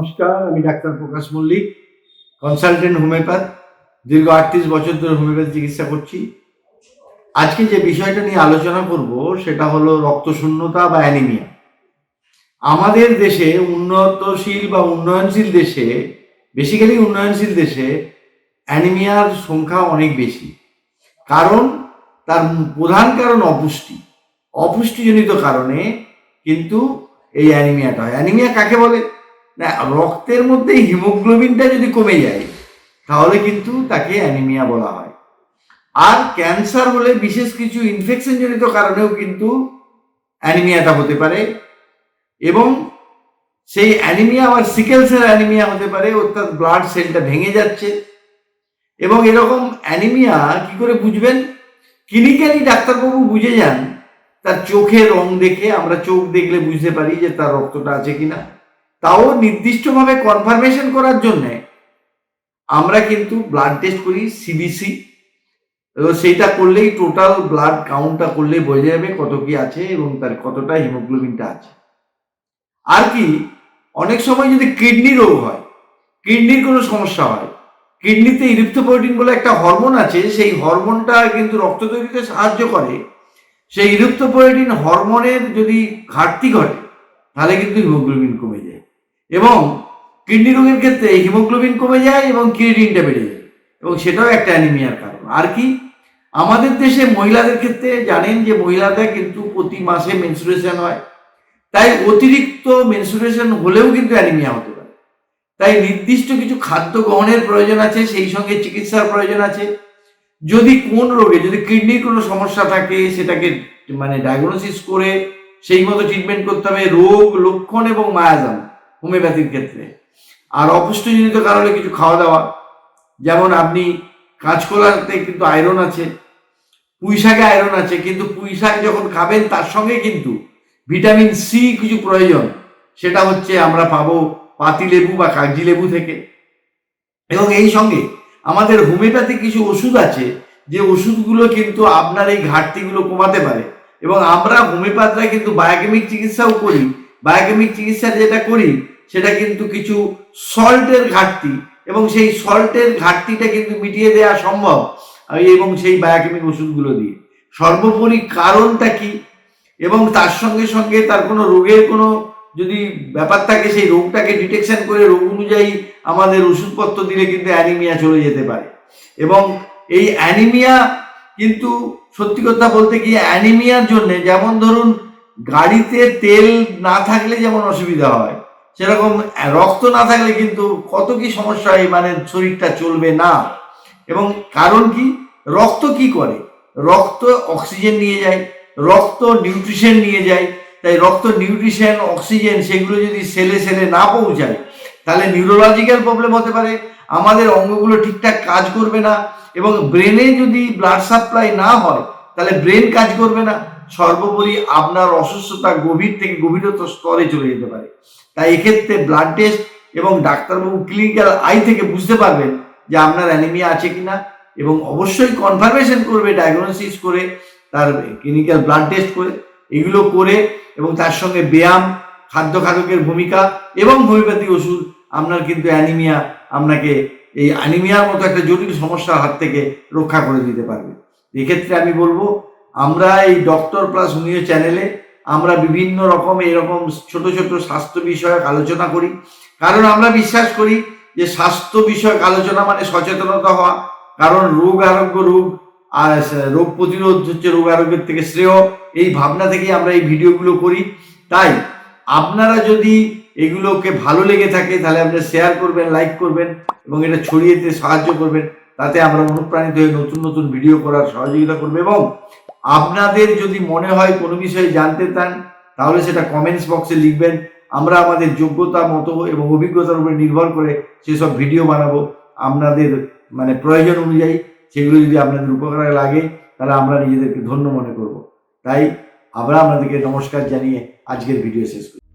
নমস্কার, আমি doctor Prakash Mallick consultant homeopath দীর্ঘ আটত্রিশ বছর ধরে হোমিওপ্যাথি চিকিৎসা করছি। আজকে যে বিষয়টা নিয়ে আলোচনা করব, সেটা হলো রক্তশূন্যতা বা অ্যানিমিয়া আমাদের দেশে উন্নতশীল বা উন্নয়নশীল দেশে বেসিক্যালি উন্নয়নশীল দেশে অ্যানিমিয়ার সংখ্যা অনেক বেশি। কারণ, তার প্রধান কারণ অপুষ্টি। অপুষ্টিজনিত কারণে কিন্তু এই অ্যানিমিয়াটা হয়। অ্যানিমিয়া কাকে বলে? না, রক্তের মধ্যে হিমোগ্লোবিনটা যদি কমে যায়, তাহলে কিন্তু তাকে অ্যানিমিয়া বলা হয়। আর ক্যান্সার হলে বিশেষ কিছু ইনফেকশন জনিত কারণেও কিন্তু অ্যানিমিয়াটা হতে পারে। এবং সেই অ্যানিমিয়া আবার সিকেল সেল অ্যানিমিয়া হতে পারে, অর্থাৎ ব্লাড সেলটা ভেঙে যাচ্ছে। এবং এরকম অ্যানিমিয়া কি করে বুঝবেন? ক্লিনিক্যালি ডাক্তারবাবু বুঝে যান, তার চোখের রং দেখে, আমরা চোখ দেখলে বুঝতে পারি যে তার রক্তটা আছে কিনা। তাও নির্দিষ্টভাবে কনফার্মেশন করার জন্য আমরা কিন্তু ব্লাড টেস্ট করি সিবিসি এবং সেইটা করলেই টোটাল ব্লাড কাউন্টটা করলেই বোঝা যাবে কত কি আছে এবং তার কতটা হিমোগ্লোবিনটা আছে। আর কি, অনেক সময় যদি কিডনি রোগ হয় কিডনির কোনো সমস্যা হয় কিডনিতে ইরিপ্থোপোয়েটিন বলে একটা হরমোন আছে, সেই হরমোনটা কিন্তু রক্ত তৈরিতে সাহায্য করে। সেই ইরিপ্থোপোয়েটিন হরমোনের যদি ঘাটতি ঘটে, তাহলে কিন্তু হিমোগ্লোবিন কমে যায়। এবং কিডনি রোগের ক্ষেত্রে হিমোগ্লোবিন কমে যায় এবং ক্রিয়েটিনটা বেড়ে যায়। এবং সেটাও একটা অ্যানিমিয়ার কারণ। আর কি? আমাদের দেশে মহিলাদের ক্ষেত্রে জানেন যে মহিলাদের কিন্তু প্রতি মাসে মেনসুরেশন হয়। তাই অতিরিক্ত মেনসুরেশন হলেও কিন্তু অ্যানিমিয়া হতে পারে। তাই নির্দিষ্ট কিছু খাদ্য গ্রহণের প্রয়োজন আছে, সেই সঙ্গে চিকিৎসার প্রয়োজন আছে। যদি কোন রোগে, যদি কিডনির কোনো সমস্যা থাকে, সেটাকে মানে ডায়াগনোসিস করে সেই মতো ট্রিটমেন্ট করতে হবে। রোগ, লক্ষণ এবং মায়াজাম হোমিওপ্যাথির ক্ষেত্রে। আর অপুষ্টিজনিত কারণে কিছু খাওয়া দাওয়া যেমন আপনি কাঁচকলাতে কিন্তু আয়রন আছে পুঁই শাকে আয়রন আছে, কিন্তু পুঁই শাক যখন খাবেন তার সঙ্গে কিন্তু ভিটামিন সি কিছু প্রয়োজন, সেটা হচ্ছে আমরা পাবো পাতি লেবু বা কাগজি লেবু থেকে। এবং এই সঙ্গে আমাদের হোমিওপ্যাথি কিছু ওষুধ আছে, যে ওষুধগুলো কিন্তু আপনার এই ঘাটতিগুলো কমাতে পারে। এবং আমরা হোমিওপ্যাথরা কিন্তু বায়োকেমিক চিকিৎসাও করি। বায়োকেমিক চিকিৎসা যেটা করি সেটা কিন্তু কিছু সল্টের ঘাটতি এবং সেই সল্টের ঘাটতিটা কিন্তু মিটিয়ে দেওয়া সম্ভব এবং সেই বায়োকেমিক ওষুধগুলো দিয়ে। সর্বোপরি কারণটা কি? এবং তার সঙ্গে সঙ্গে তার কোনো রোগের কোনো যদি ব্যাপার থাকে, সেই রোগটাকে ডিটেকশন করে রোগ অনুযায়ী আমাদের ওষুধপত্র দিলে কিন্তু অ্যানিমিয়া চলে যেতে পারে। এবং এই অ্যানিমিয়া কিন্তু সত্যি কথা বলতে গিয়ে অ্যানিমিয়ার জন্যে যেমন ধরুন গাড়িতে তেল না থাকলে যেমন অসুবিধা হয় সেরকম রক্ত না থাকলে কিন্তু কত কি সমস্যা হয় মানে শরীরটা চলবে না। এবং কারণ কি? রক্ত কি করে? রক্ত অক্সিজেন নিয়ে যায়, রক্ত নিউট্রিশন নিয়ে যায়। তাই রক্ত, নিউট্রিশন, অক্সিজেন সেগুলো যদি সেলে সেলে না পৌঁছায়, তাহলে নিউরোলজিক্যাল প্রবলেম হতে পারে, আমাদের অঙ্গগুলো ঠিকঠাক কাজ করবে না, এবং ব্রেনে যদি ব্লাড সাপ্লাই না হয়, তাহলে ব্রেন কাজ করবে না। সর্বোপরি আপনার অসুস্থতা গভীর থেকে গভীরতর স্তরে চলে যেতে পারে। তাই এক্ষেত্রে ব্লাড টেস্ট এবং ডাক্তারবাবু ক্লিনিক্যাল আই থেকে বুঝতে পারবেন যে আপনার অ্যানিমিয়া আছে কিনা এবং অবশ্যই কনফার্মেশন করবে ডায়াগনোসিস করে, তার ক্লিনিক্যাল ব্লাড টেস্ট করে, এগুলো করে এবং তার সঙ্গে ব্যায়াম, খাদ্য খাদকের ভূমিকা এবং হোমিওপ্যাথি ওষুধ, আপনার কিন্তু অ্যানিমিয়া আপনাকে এই অ্যানিমিয়ার মতো একটা জটিল সমস্যার হাত থেকে রক্ষা করে দিতে পারবে। এক্ষেত্রে আমি বলব আমরা এই ডক্টর প্লাস হোমিও চ্যানেলে আমরা বিভিন্ন রকম এরকম ছোট ছোট স্বাস্থ্য বিষয়ক আলোচনা করি। কারণ আমরা বিশ্বাস করি যে স্বাস্থ্য বিষয়ক আলোচনা মানে সচেতনতা হওয়া। কারণ রোগ আরোগ্য রোগ আর রোগ প্রতিরোধ হচ্ছে রোগ আরোগ্যের থেকে শ্রেয়। এই ভাবনা থেকেই আমরা এই ভিডিওগুলো করি। তাই আপনারা যদি এগুলোকে ভালো লেগে থাকে তাহলে আপনারা শেয়ার করবেন লাইক করবেন এবং এটা ছড়িয়ে দিতে সাহায্য করবেন। তাতে আমরা অনুপ্রাণিত হয়ে নতুন নতুন ভিডিও করার সহযোগিতা করবে এবং আপনাদের যদি মনে হয় কোনো বিষয়ে জানতে চান, তাহলে সেটা কমেন্টস বক্সে লিখবেন। আমরা আমাদের যোগ্যতা, মতো এবং অভিজ্ঞতার উপরে নির্ভর করে সেসব ভিডিও বানাবো। আপনাদের মানে প্রয়োজন অনুযায়ী সেগুলো যদি আপনাদের উপকারে লাগে, তাহলে আমরা নিজেদেরকে ধন্য মনে করব। তাই আমরা আপনাদেরকে নমস্কার জানিয়ে আজকের ভিডিও শেষ করি।